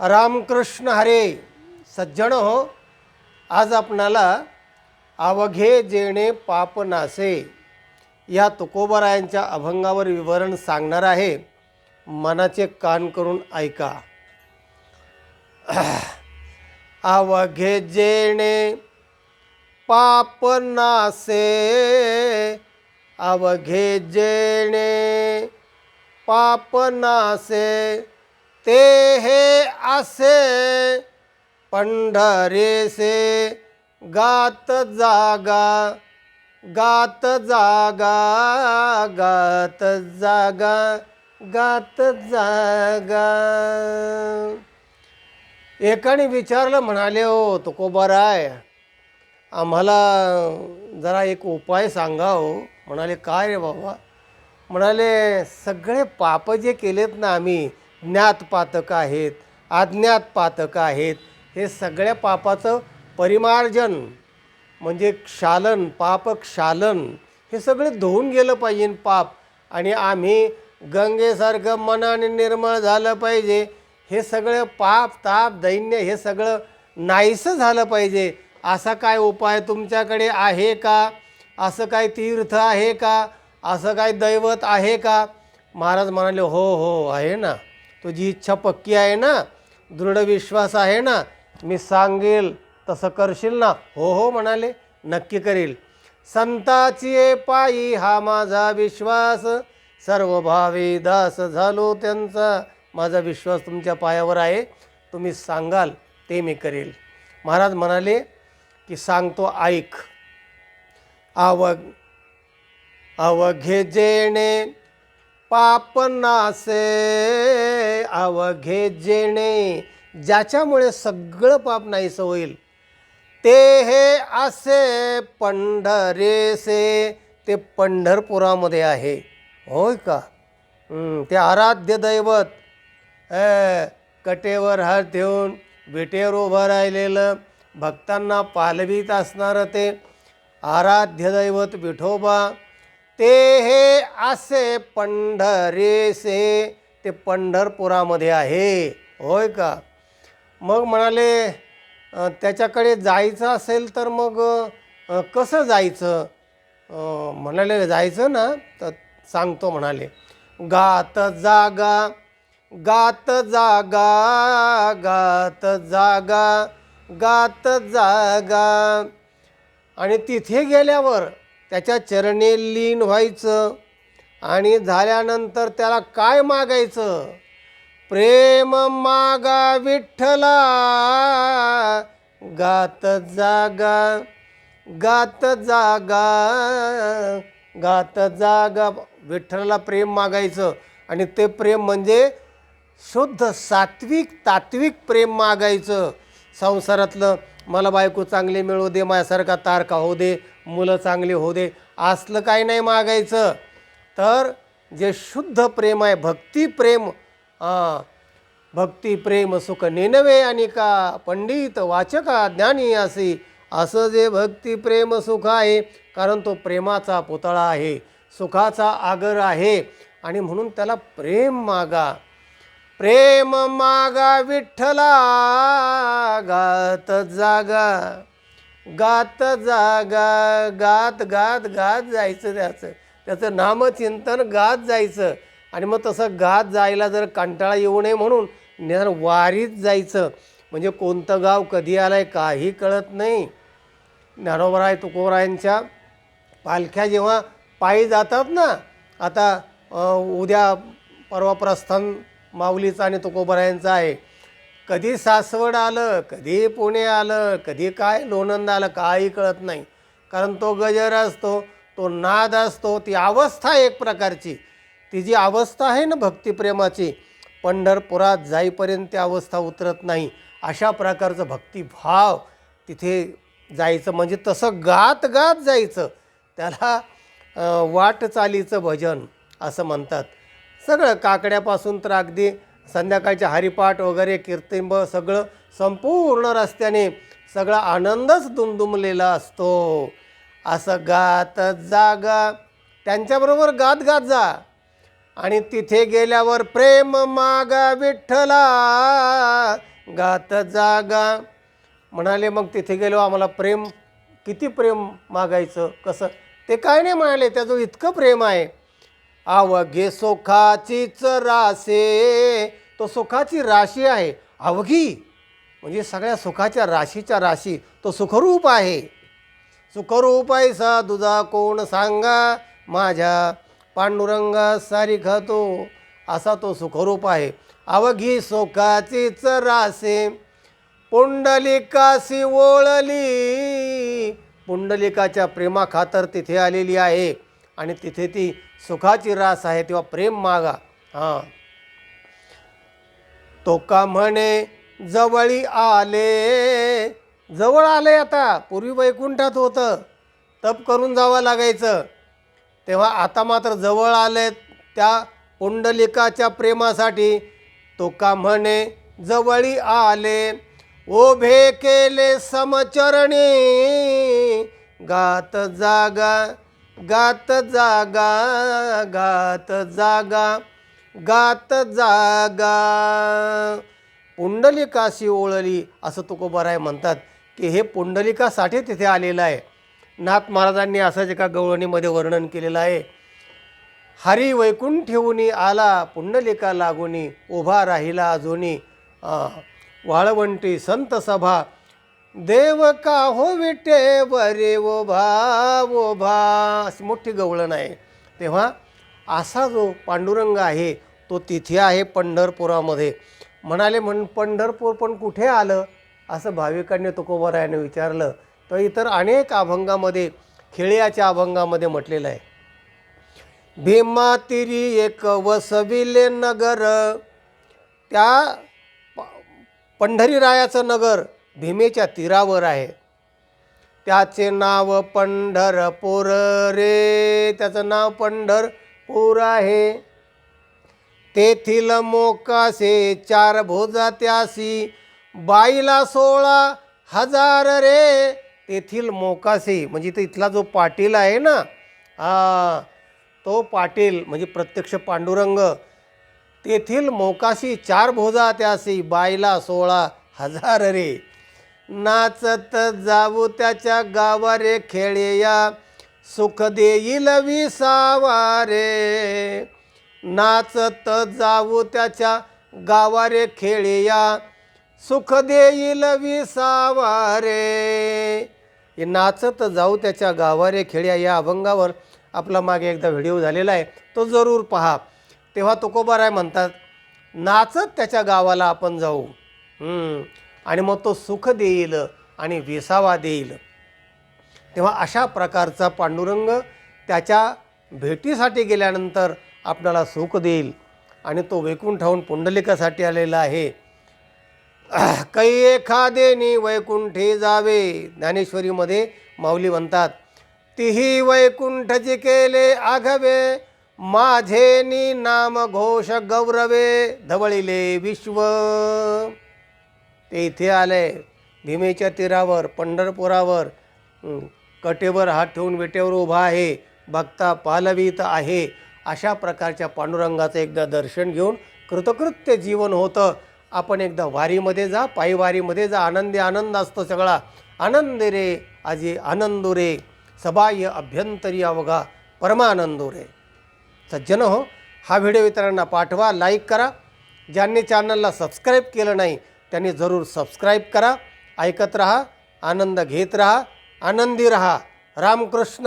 रामकृष्ण हरे सज्जन हो. आज आपणाला अवघे जेणे पाप नासे या तुकोबरायांच्या अभंगावर विवरण सांगणार आहे. मनाचे कान करून ऐका. अवघे जेणे पाप नासे अवघे जेणे पाप नासे ते हे असे पंढरेसे गात जागा गात जागा गात जागा गात जागा. एकाने विचारलं म्हणाले हो तुकोबाराय आम्हाला जरा एक उपाय सांगा हो. म्हणाले काय रे बाबा? म्हणाले सगळे पाप जे केलेत ना आम्ही ज्ञात पातक आहेत अज्ञात पातक आहेत हे सगळ्या पापाचं परिमार्जन म्हणजे क्षालन पापक्षालन हे सगळं धुवून गेलं पाहिजे पाप. आणि आम्ही गंगेसारखं मनाने निर्मळ झालं पाहिजे. हे सगळं पाप ताप दैन्य हे सगळं नाहीसं झालं पाहिजे. असा काय उपाय तुमच्याकडे आहे का? असं काय तीर्थ आहे का? असं काय दैवत आहे का? महाराज म्हणाले हो हो आहे ना. तुझी इच्छा पक्की आहे ना दृढ विश्वास आहे ना मी सांगेल तसं करशील ना. हो हो म्हणाले. नक्की करील. संताची पायी हा माझा विश्वास. सर्व भावी दास झालो त्यांचा. माझा विश्वास तुमच्या पायावर आहे. तुम्ही सांगाल ते मी करेल. महाराज म्हणाले की सांगतो ऐक. आवग अवघे जेणे पाप नासे. अवघे जेणे. ज्याच्यामुळे सगळं पाप नाहीसं होईल. ते हे असे पंढरेसे. ते पंढरपुरामध्ये आहे. होय का? ते आराध्य दैवत. कटेवर हात ठेवून विटेवर उभं राहिलेलं भक्तांना पालवीत असणारं ते आराध्य दैवत विठोबा. ते हे असे पंढरेसे. ते पंढरपुरामध्ये आहे. होय का? मग म्हणाले त्याच्याकडे जायचं असेल तर मग कसं जायचं? म्हणाले जायचं ना? तर सांगतो म्हणाले. गात जागा गात जागा गात जागा गात जागा. आणि तिथे गेल्यावर त्याच्या चरणी लीन व्हायचं. आणि झाल्यानंतर त्याला काय मागायचं? प्रेम मागा विठ्ठला गात जागा गात जागा गात जागा. विठ्ठलाला प्रेम मागायचं आणि ते प्रेम म्हणजे शुद्ध सात्विक तात्विक प्रेम मागायचं. संसारातलं मला बायको चांगली मिळू दे माझ्यासारखा तारका होऊ दे मुलं चांगली होऊ दे असलं काही नाही मागायचं. तर जे शुद्ध प्रेम आहे भक्ती प्रेम भक्ती प्रेम सुख नेनवे आणि का पंडित वाचका ज्ञानी असे असं जे भक्ती प्रेम सुख आहे कारण तो प्रेमाचा पुतळा आहे सुखाचा आगर आहे. आणि म्हणून त्याला प्रेम मागा. प्रेम मागा विठ्ठला गात जागा. गात जागा गात गात गात जायचं त्याचं. त्याचं नामचिंतन गात जायचं. आणि मग तसं गात जायला जर कंटाळा येऊ नये म्हणून निदान वारीत जायचं. म्हणजे कोणतं गाव कधी आलं आहे काही कळत नाही. ज्ञानोबराय तुकोबरायांच्या पालख्या जेव्हा पायी जातात ना आता उद्या परवा प्रस्थान माऊलीचं आणि तुकोबरायांचं आहे. कधी सासवड आलं कधी पुणे आलं कधी काय लोणंद आलं काही कळत नाही. कारण तो गजर असतो. तो नाद असतो ती अवस्था आहे एक प्रकारची. ती जी अवस्था आहे ना भक्तिप्रेमाची पंढरपुरात जाईपर्यंत ती अवस्था उतरत नाही. अशा प्रकारचं भक्तिभाव तिथे जायचं म्हणजे तसं गात गात जायचं. त्याला वाटचालीचं भजन असं म्हणतात. सगळं काकड्यापासून तर अगदी संध्याकाळच्या हरिपाठ वगैरे कीर्तिंब सगळं संपूर्ण रस्त्याने सगळा आनंदच दुमदुमलेला असतो. असं गात जागा. त्यांच्याबरोबर गात गात जा. आणि तिथे गेल्यावर प्रेम मागा विठ्ठला गात जागा. म्हणाले मग तिथे गेलो आम्हाला प्रेम किती प्रेम मागायचं? कसं? ते काय नाही म्हणाले त्याचं इतकं प्रेम आहे. अवघे सुखाचीच रासे. तो सुखाची राशी आहे. अवघी म्हणजे सगळ्या सुखाच्या राशीच्या राशी. तो सुखरूप आहे. सुखरूप आहे सा तुझा कोण सांगा? माझ्या पांडुरंगा सारी तो असा तो सुखरूप आहे. अवघी सुखाचीच रासे. पुंडलिकासी ओळली. पुंडलिकाच्या प्रेमाखातर तिथे आलेली आहे. आणि तिथे ती सुखाची रास आहे तेव्हा प्रेम मागा. हां. तो का म्हणे जवळी आले. जवळ आले आता. पूर्वी वैकुंठात होतं. तप करून जावं लागायचं. तेव्हा आता मात्र जवळ आले त्या पुंडलिकाच्या प्रेमासाठी. तो का म्हणे जवळी आले. ओभे केले समचरणी. गात जागा गात जागा गात जागा गात जागा. पुंडलिकाशी ओळली असं तुकोबराय म्हणतात. की हे पुंडलिकासाठी तिथे आलेलं आहे. नाथ महाराजांनी असंच एका गवळणीमध्ये वर्णन केलेलं आहे. हरी वैकुंठ ठेवूनी आला पुंडलिका लागुनी उभा राहिला अजूनी वाळवंटी संत सभा देव का हो विटे बरे ओभा ओभा अशी मोठी गवळण आहे. तेव्हा असा जो पांडुरंग आहे तो तिथे आहे पंढरपुरामध्ये. म्हणाले म्हण पंढरपूर पण कुठे आलं? असं भाविकांनी तुकोबरायाने विचारलं तर इतर अनेक अभंगामध्ये खेळ्याच्या अभंगामध्ये म्हटलेलं आहे. भीमातिरी एक वसविले नगर त्या पंढरीरायाचं नगर भीमेच्या तीरावर आहे. त्याचे नाव पंढरपूर रे त्याचं नाव पंढरपूर आहे. तेथील मोकासे चार भोजा त्यासी बाईला सोळा हजार रे. तेथील मोकासी म्हणजे तो इथला जो पाटील आहे ना हा तो पाटील म्हणजे प्रत्यक्ष पांडुरंग तेथील मोकाशी चार भोजा त्यासी बाईला सोळा हजार रे. नाचत जाऊ त्याच्या गावा रे खेळेया सुख देईल विसावा रे. नाचत जाऊ त्याच्या गावा रे खेळेया सुख देईल विसावारे. हे नाचत जाऊ त्याच्या गावा रे या अभंगावर. आपला मागे एकदा व्हिडिओ झालेला आहे. तो जरूर पहा. तेव्हा तुकोबाराय म्हणतात नाचत त्याच्या गावाला आपण जाऊ. आणि मग तो सुख देईल आणि विसावा देईल. तेव्हा अशा प्रकारचा पांडुरंग त्याच्या भेटीसाठी गेल्यानंतर आपल्याला सुख देईल. आणि तो वैकुंठाहून पुंडलिकासाठी आलेला आहे. कै एखादेनी वैकुंठे जावे ज्ञानेश्वरीमध्ये माऊली म्हणतात तिही वैकुंठचे केले आघवे माझेनी नाम घोष गौरवे धवळिले विश्व. ते इथे आले भीमेच्या तीरावर पंढरपुरावर कटेवर हात ठेवून विटेवर उभा आहे भक्ता पालवीत आहे. अशा प्रकारच्या पांडुरंगाचं एकदा दर्शन घेऊन कृतकृत्य जीवन होतं. आपण एकदा वारीमध्ये जा पायी वारीमध्ये जा आनंदी आनंद असतो सगळा. आनंद रे आजी आनंद रे. सबाह्य अभ्यंतरी अवघा परमानंदो रे. सज्जन हो हा व्हिडिओ इतरांना पाठवा लाईक करा. ज्यांनी चॅनलला सबस्क्राईब केलं नाही त्यांनी जरूर सबस्क्राईब करा. ऐकत रहा आनंद घेत रहा आनंदी रहा. रामकृष्ण